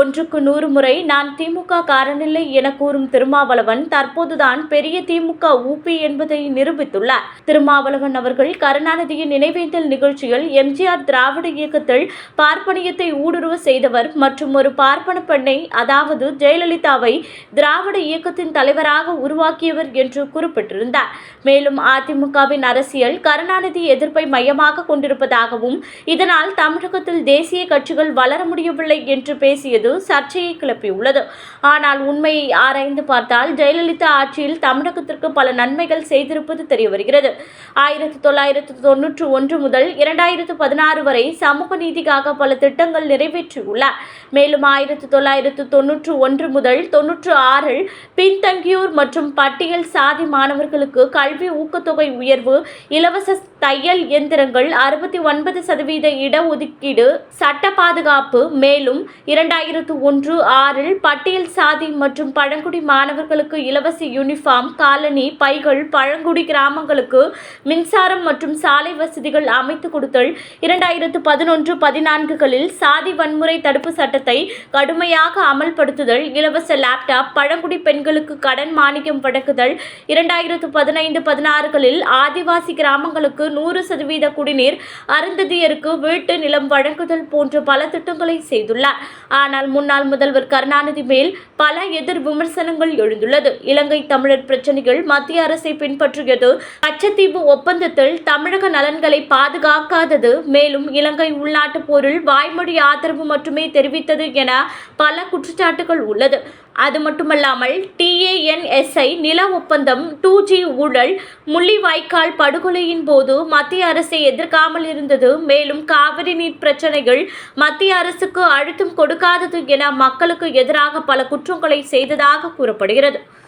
ஒன்றுக்கு நூறு முறை நான் திமுக காரனில்லை என கூறும் திருமாவளவன் தற்போதுதான் பெரிய திமுக ஊபி என்பதை நிரூபித்துள்ளார். திருமாவளவன் அவர்கள் கருணாநிதியின் நினைவேந்தல் நிகழ்ச்சியில் எம்ஜிஆர் திராவிட இயக்கத்தில் பார்ப்பனியத்தை ஊடுருவ செய்தவர் மற்றும் ஒரு பார்ப்பன பெண்ணை அதாவது ஜெயலலிதாவை திராவிட இயக்கத்தின் தலைவராக உருவாக்கியவர் என்று குறிப்பிட்டிருந்தார். மேலும் அதிமுகவின் அரசியல் கருணாநிதி எதிர்ப்பை மையமாக கொண்டிருப்பதாகவும் இதனால் தமிழகத்தில் தேசிய கட்சிகள் வளர முடியவில்லை என்று பேசியது சர்ச்சையை கிளப்பியுள்ளது. ஆனால் உண்மையை ஆராய்ந்து பார்த்தால் ஜெயலலிதா ஆட்சியில் தமிழகத்திற்கு பல நன்மைகள் செய்திருப்பது தெரியவருகிறது ஆயிரத்தி தொள்ளாயிரத்து தொன்னூற்று ஒன்று முதல் இரண்டாயிரத்து பதினாறு வரை சமூக நீதிக்காக பல திட்டங்கள் நிறைவேற்றியுள்ளார். மேலும் ஆயிரத்தி தொள்ளாயிரத்து தொன்னூற்று ஒன்று முதல் தொன்னூற்று ஆறில் பின்தங்கியோர் மற்றும் பட்டியல் சாதி மாணவர்களுக்கு கல்வி ஊக்கத்தொகை உயர்வு இலவச தையல் இயந்திரங்கள் அறுபத்தி ஒன்பது சதவீத இடஒதுக்கீடு சட்ட பாதுகாப்பு மேலும் இரண்டாயிரத்து ஒன்று ஆறில் பட்டியல் சாதி மற்றும் பழங்குடி மாணவர்களுக்கு இலவச யூனிஃபார்ம் காலனி பைகள் பழங்குடி கிராமங்களுக்கு மின்சாரம் மற்றும் சாலை வசதிகள் அமைத்து கொடுத்தல். இரண்டாயிரத்து பதினொன்று பதினான்குகளில் சாதி வன்முறை தடுப்பு சட்டத்தை கடுமையாக அமல்படுத்துதல். இலவச லேப்டாப் பழங்குடி பெண்களுக்கு கடன் மானியம் வழங்குதல். இரண்டாயிரத்து பதினைந்து பதினாறுகளில் ஆதிவாசி கிராமங்களுக்கு நூறு சதவீத குடிநீர் அருந்ததியருக்கு வீட்டு நிலம் வழங்குதல் போன்ற பல திட்டங்களை செய்துள்ளார். ஆனால் முன்னாள் முதல்வர் கருணாநிதி மேல் பல எதிர் விமர்சனங்கள் எழுந்துள்ளது. இலங்கை தமிழர் பிரச்சினைகள் மத்திய அரசை பின்பற்றியது கச்சத்தீவு ஒப்பந்தத்தில் தமிழக நலன்களை பாதுகாக்காதது. மேலும் இலங்கை உள்நாட்டுப் போரில் வாய்மொழி ஆதரவு மட்டுமே தெரிவித்தது என பல குற்றச்சாட்டுகள் உள்ளது. அது மட்டுமல்லாமல் டிஏஎன்எஸ்ஐ நில ஒப்பந்தம் டூ ஜி ஊழல் முள்ளிவாய்க்கால் படுகொலையின் போது மத்திய அரசை எதிர்க்காமல் இருந்தது. மேலும் காவிரி நீர் பிரச்சனைகள் மத்திய அரசுக்கு அழுத்தம் கொடுக்காதது என மக்களுக்கு எதிராக பல குற்றங்களை செய்ததாக கூறப்படுகிறது.